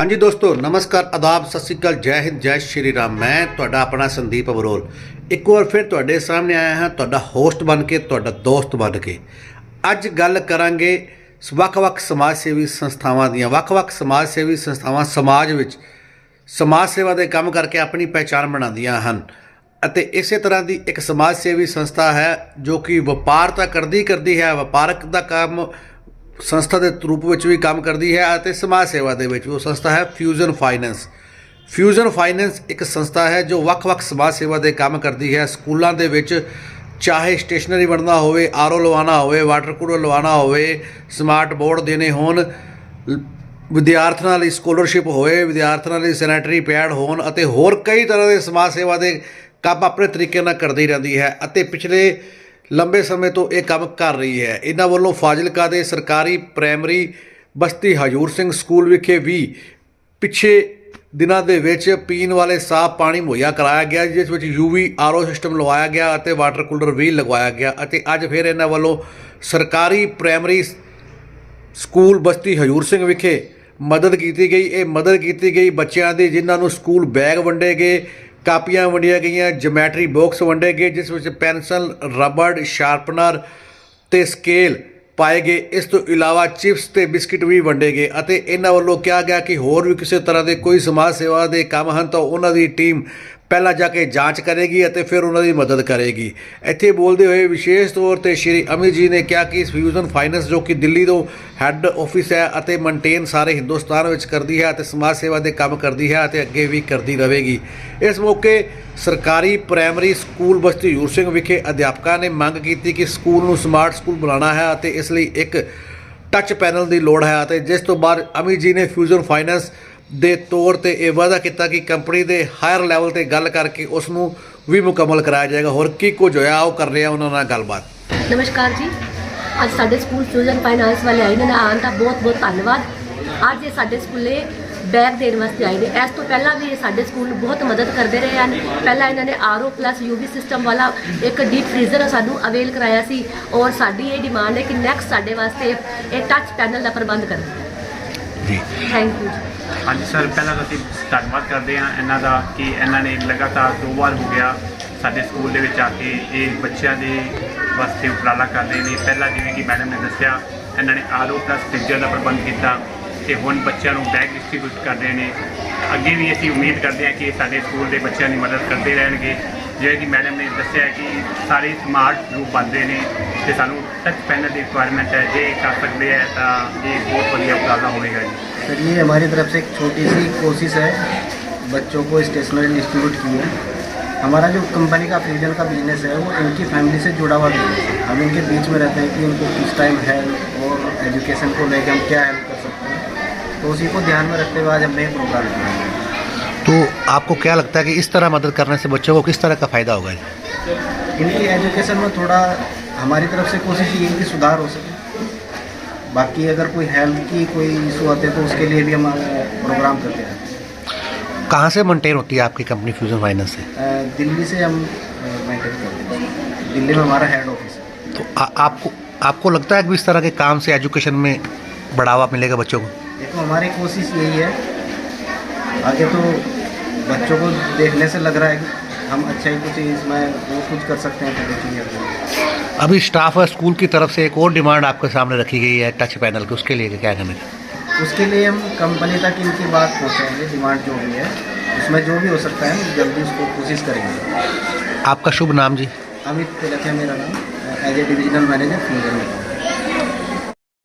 ਹਾਂਜੀ ਦੋਸਤੋ, ਨਮਸਕਾਰ, ਆਦਾਬ, ਸਤਿ ਸ੍ਰੀ ਅਕਾਲ, ਜੈ ਹਿੰਦ, ਜੈ ਸ਼੍ਰੀ ਰਾਮ। ਮੈਂ ਤੁਹਾਡਾ ਆਪਣਾ ਸੰਦੀਪ ਅਬਰੋਲ। ਇੱਕ ਵਾਰ ਫਿਰ ਤੁਹਾਡੇ ਸਾਹਮਣੇ ਆਇਆ ਹਾਂ, ਤੁਹਾਡਾ ਹੋਸਟ ਬਣ ਕੇ, ਤੁਹਾਡਾ ਦੋਸਤ ਬਣ ਕੇ। ਅੱਜ ਗੱਲ ਕਰਾਂਗੇ ਵੱਖ-ਵੱਖ ਸਮਾਜ ਸੇਵੀ ਸੰਸਥਾਵਾਂ ਦੀਆਂ। ਵੱਖ-ਵੱਖ ਸਮਾਜ ਸੇਵੀ ਸੰਸਥਾਵਾਂ ਸਮਾਜ ਵਿੱਚ ਸਮਾਜ ਸੇਵਾ ਦੇ ਕੰਮ ਕਰਕੇ ਆਪਣੀ ਪਹਿਚਾਣ ਬਣਾਉਂਦੀਆਂ ਹਨ ਅਤੇ ਇਸੇ ਤਰ੍ਹਾਂ ਦੀ ਇੱਕ ਸਮਾਜ ਸੇਵੀ ਸੰਸਥਾ ਹੈ ਜੋ ਕਿ ਵਪਾਰ ਤਾਂ ਕਰਦੀ ਕਰਦੀ ਹੈ, ਵਪਾਰਕ ਦਾ ਕੰਮ ਸੰਸਥਾ ਦੇ ਰੂਪ ਵਿੱਚ ਵੀ ਕੰਮ ਕਰਦੀ ਹੈ ਅਤੇ ਸਮਾਜ ਸੇਵਾ ਦੇ ਵਿੱਚ ਉਹ ਸੰਸਥਾ ਹੈ ਫਿਊਜ਼ਨ ਫਾਈਨੈਂਸ ਫਿਊਜ਼ਨ ਫਾਈਨੈਂਸ ਇੱਕ ਸੰਸਥਾ ਹੈ ਜੋ ਵੱਖ-ਵੱਖ ਸਮਾਜ ਸੇਵਾ ਦੇ ਕੰਮ ਕਰਦੀ ਹੈ। ਸਕੂਲਾਂ ਦੇ ਵਿੱਚ ਚਾਹੇ ਸਟੇਸ਼ਨਰੀ ਬਣਨਾ ਹੋਵੇ, ਆਰਓ ਲਵਾਉਣਾ ਹੋਵੇ, ਵਾਟਰ ਕੂਲਰ ਲਵਾਉਣਾ ਹੋਵੇ, ਸਮਾਰਟ ਬੋਰਡ ਦੇਣੇ ਹੋਣ ਲ- ਵਿਦਿਆਰਥੀਆਂ ਲਈ ਸਕਾਲਰਸ਼ਿਪ ਹੋਵੇ ਵਿਦਿਆਰਥੀਆਂ ਲਈ ਸੈਨੇਟਰੀ ਪੈਡ ਹੋਣ ਅਤੇ ਹੋਰ ਕਈ ਤਰ੍ਹਾਂ ਦੇ ਸਮਾਜ ਸੇਵਾ ਦੇ ਕੰਮ ਆਪਣੇ ਤਰੀਕੇ ਨਾਲ ਕਰਦੀ ਰਹਿੰਦੀ ਹੈ ਅਤੇ ਪਿਛਲੇ ਲੰਬੇ ਸਮੇਂ ਤੋਂ ਇਹ ਕੰਮ ਕਰ ਰਹੀ ਹੈ। ਇਹਨਾਂ ਵੱਲੋਂ ਫਾਜ਼ਿਲਕਾ ਦੇ ਸਰਕਾਰੀ ਪ੍ਰਾਇਮਰੀ ਬਸਤੀ ਹਜੂਰ ਸਿੰਘ ਸਕੂਲ ਵਿਖੇ ਵੀ ਪਿੱਛੇ ਦਿਨਾਂ ਦੇ ਵਿੱਚ ਪੀਣ ਵਾਲੇ ਸਾਫ਼ ਪਾਣੀ ਮੁਹੱਈਆ ਕਰਾਇਆ ਗਿਆ, ਜਿਸ ਵਿੱਚ ਯੂਵੀ ਆਰਓ ਸਿਸਟਮ ਲਗਵਾਇਆ ਗਿਆ ਅਤੇ ਵਾਟਰ ਕੂਲਰ ਵੀ ਲਗਵਾਇਆ ਗਿਆ ਅਤੇ ਅੱਜ ਫਿਰ ਇਹਨਾਂ ਵੱਲੋਂ ਸਰਕਾਰੀ ਪ੍ਰਾਇਮਰੀ ਸਕੂਲ ਬਸਤੀ ਹਜੂਰ ਸਿੰਘ ਵਿਖੇ ਮਦਦ ਕੀਤੀ ਗਈ। ਇਹ ਮਦਦ ਕੀਤੀ ਗਈ ਬੱਚਿਆਂ ਦੀ, ਜਿਨ੍ਹਾਂ ਨੂੰ ਸਕੂਲ ਬੈਗ ਵੰਡੇ ਗਏ ਕਾਪੀਆਂ ਵੰਡੀਆਂ ਗਈਆਂ ਜਿਓਮੈਟਰੀ ਬਾਕਸ ਵੰਡੇ ਗਏ, ਜਿਸ ਵਿੱਚ ਪੈਨਸਲ ਰਬੜ ਸ਼ਾਰਪਨਰ ਤੇ ਸਕੇਲ ਪਾਏ ਗਏ। ਇਸ ਤੋਂ ਇਲਾਵਾ ਚਿਪਸ ਤੇ ਬਿਸਕਿਟ ਵੀ ਵੰਡੇ ਗਏ ਅਤੇ ਇਹਨਾਂ ਵੱਲੋਂ ਕਿਹਾ ਗਿਆ ਕਿ ਹੋਰ ਵੀ ਕਿਸੇ ਤਰ੍ਹਾਂ ਦੇ ਕੋਈ ਸਮਾਜ ਸੇਵਾ ਦੇ ਕੰਮ ਹਨ ਤਾਂ ਉਹਨਾਂ ਦੀ ਟੀਮ ਪਹਿਲਾਂ ਜਾ ਕੇ ਜਾਂਚ ਕਰੇਗੀ ਅਤੇ ਫਿਰ ਉਹਨਾਂ ਦੀ ਮਦਦ ਕਰੇਗੀ। ਇੱਥੇ ਬੋਲਦੇ ਹੋਏ ਵਿਸ਼ੇਸ਼ ਤੌਰ ਤੇ ਸ਼੍ਰੀ ਅਮਿਤ ਜੀ ਨੇ ਕਿਹਾ ਕਿ ਫਿਊਜ਼ਨ ਫਾਈਨੈਂਸ ਜੋ ਕਿ ਦਿੱਲੀ ਤੋਂ ਹੈੱਡ ਆਫਿਸ ਹੈ ਅਤੇ ਮੇਨਟੇਨ ਸਾਰੇ ਹਿੰਦੁਸਤਾਨ ਵਿੱਚ ਕਰਦੀ ਹੈ ਅਤੇ ਸਮਾਜ ਸੇਵਾ ਦੇ ਕੰਮ ਕਰਦੀ ਹੈ ਅਤੇ ਅੱਗੇ ਵੀ ਕਰਦੀ ਰਹੇਗੀ। ਇਸ ਮੌਕੇ ਸਰਕਾਰੀ primary school Basti your Singh ਵਿਖੇ ਅਧਿਆਪਕਾਂ ਨੇ ਮੰਗ ਕੀਤੀ ਕਿ ਸਕੂਲ ਨੂੰ ਸਮਾਰਟ ਸਕੂਲ ਬਣਾਉਣਾ ਹੈ ਅਤੇ ਇਸ ਲਈ ਇੱਕ ਟੱਚ ਪੈਨਲ ਦੀ ਲੋੜ ਹੈ ਅਤੇ ਜਿਸ ਤੋਂ ਬਾਅਦ ਅਮਿਤ ਜੀ ਨੇ ਫਿਊਜ਼ਨ ਫਾਈਨੈਂਸ ਦੇ ਤੌਰ ਤੇ ਇਹ ਵਾਅਦਾ ਕੀਤਾ ਕਿ ਕੰਪਨੀ ਦੇ ਹਾਇਰ ਲੈਵਲ ਤੇ ਗੱਲ ਕਰਕੇ ਉਸ ਨੂੰ ਵੀ ਮੁਕੰਮਲ ਕਰਾਇਆ ਜਾਏਗਾ। ਹੋਰ ਕੀ ਕੁਝ ਹੋਇਆ? ਉਹ ਕਰ ਰਿਹਾ ਉਹਨਾਂ ਨਾਲ ਗੱਲਬਾਤ। ਨਮਸਕਾਰ ਜੀ। ਅੱਜ ਸਾਡੇ ਸਕੂਲ ਫਿਊਜ਼ਨ ਫਾਈਨਾਂਸ ਵਾਲੇ ਆਏ ਨੇ ਆਉਣ ਦਾ ਬਹੁਤ ਬਹੁਤ ਧੰਨਵਾਦ। ਅੱਜ ਇਹ ਸਾਡੇ ਸਕੂਲੇ ਬੈਗ ਦੇਣ ਵਾਸਤੇ ਆਏ ਨੇ। ਇਸ ਤੋਂ ਪਹਿਲਾਂ ਵੀ ਇਹ ਸਾਡੇ ਸਕੂਲ ਨੂੰ ਬਹੁਤ ਮਦਦ ਕਰਦੇ ਰਹੇ ਹਨ। ਪਹਿਲਾਂ ਇਹਨਾਂ ਨੇ ਆਰਓ ਪਲੱਸ ਯੂਵੀ ਸਿਸਟਮ ਵਾਲਾ ਇੱਕ ਡੀਪ ਫ੍ਰੀਜ਼ਰ ਸਾਨੂੰ ਅਵੇਲ ਕਰਾਇਆ ਸੀ ਔਰ ਸਾਡੀ ਇਹ ਡਿਮਾਂਡ ਹੈ ਕਿ ਨੈਕਸਟ ਸਾਡੇ ਵਾਸਤੇ ਇਹ ਟੱਚ ਪੈਨਲ ਦਾ ਪ੍ਰਬੰਧ ਕਰਨ ਜੀ। ਥੈਂਕ ਯੂ ਹਾਂਜੀ ਸਰ ਪਹਿਲਾਂ ਤਾਂ ਅਸੀਂ ਧੰਨਵਾਦ ਕਰਦੇ ਹਾਂ ਇਹਨਾਂ ਦਾ ਕਿ ਇਹਨਾਂ ਨੇ ਲਗਾਤਾਰ ਦੋ ਵਾਰ ਹੋ ਗਿਆ ਸਾਡੇ ਸਕੂਲ ਦੇ ਵਿੱਚ ਆ ਕੇ ਇਹ ਬੱਚਿਆਂ ਦੇ ਵਾਸਤੇ ਉਪਰਾਲਾ ਕਰ ਰਹੇ ਨੇ। ਪਹਿਲਾਂ ਜਿਵੇਂ ਕਿ ਮੈਡਮ ਨੇ ਦੱਸਿਆ ਇਹਨਾਂ ਨੇ ਆਰਓ ਪਲੱਸ ਫ੍ਰਿਜਰ ਦਾ ਪ੍ਰਬੰਧ ਕੀਤਾ ਤੇ ਹੁਣ ਬੱਚਿਆਂ ਨੂੰ ਬੈਗ ਡਿਸਟ੍ਰੀਬਿਊਟ ਕਰ ਰਹੇ ਨੇ। ਅੱਗੇ ਵੀ ਅਸੀਂ ਉਮੀਦ ਕਰਦੇ ਹਾਂ ਕਿ ਇਹ ਸਾਡੇ ਸਕੂਲ ਦੇ ਬੱਚਿਆਂ ਦੀ ਮਦਦ ਕਰਦੇ ਰਹਿਣਗੇ। ਜਿਵੇਂ ਕਿ ਮੈਡਮ ਨੇ ਦੱਸਿਆ ਕਿ ਸਾਰੇ ਸਮਾਰਟ ਰੂਪ ਬਣਦੇ ਨੇ ਤੇ ਸਾਨੂੰ ਟੱਚ ਪੈਨਲ ਦੀ ਰਿਕੁਆਇਰਮੈਂਟ ਹੈ ਜੇ ਇਹ ਕਰ ਸਕਦੇ ਹੈ ਤਾਂ ਇਹ ਬਹੁਤ ਵਧੀਆ ਉਪਰਾਲਾ ਹੋਵੇਗਾ ਜੀ सर ये हमारी तरफ से एक छोटी सी कोशिश है बच्चों को स्टेशनरी डिस्ट्रीब्यूट की है हमारा जो कंपनी का फ्रीजन का बिजनेस है वो इनकी फैमिली से जुड़ा हुआ बिजनेस है हम इनके बीच में रहते हैं कि उनको किस टाइम हेल्थ और एजुकेशन को लेकर हम क्या हेल्प कर सकते हैं तो उसी को ध्यान में रखते हुए आज हमने ये प्रोग्राम किया है तो आपको क्या लगता है कि इस तरह मदद करने से बच्चों को किस तरह का फ़ायदा होगा इनकी एजुकेशन में थोड़ा हमारी तरफ़ से कोशिश ये है कि सुधार हो सके। बाकी अगर कोई हेल्थ की कोई इशू आते हैं तो उसके लिए भी हम प्रोग्राम करते हैं। कहाँ से मेंटेन होती है आपकी कंपनी फ्यूजन फाइनेंस से? दिल्ली से हम मेंटेन करते हैं दिल्ली में हमारा हेड ऑफ़िस है। तो आ, आपको आपको लगता है कि इस तरह के काम से एजुकेशन में बढ़ावा मिलेगा बच्चों को? देखो हमारी कोशिश यही है। आगे तो बच्चों को देखने से लग रहा है कि हम अच्छा ही कुछ इसमें वो कुछ कर सकते हैं तो। अभी स्टाफ और स्कूल की तरफ़ से एक और डिमांड आपके सामने रखी गई है टच पैनल की उसके लिए क्या करने का उसके लिए हम कंपनी तक इनकी बात पहुँचाएँगे डिमांड जो भी है उसमें जो भी हो सकता है जल्दी उसको कोशिश करेंगे। आपका शुभ नाम जी। अमित तिलक है मेरा नाम as a divisional manager Fusion में।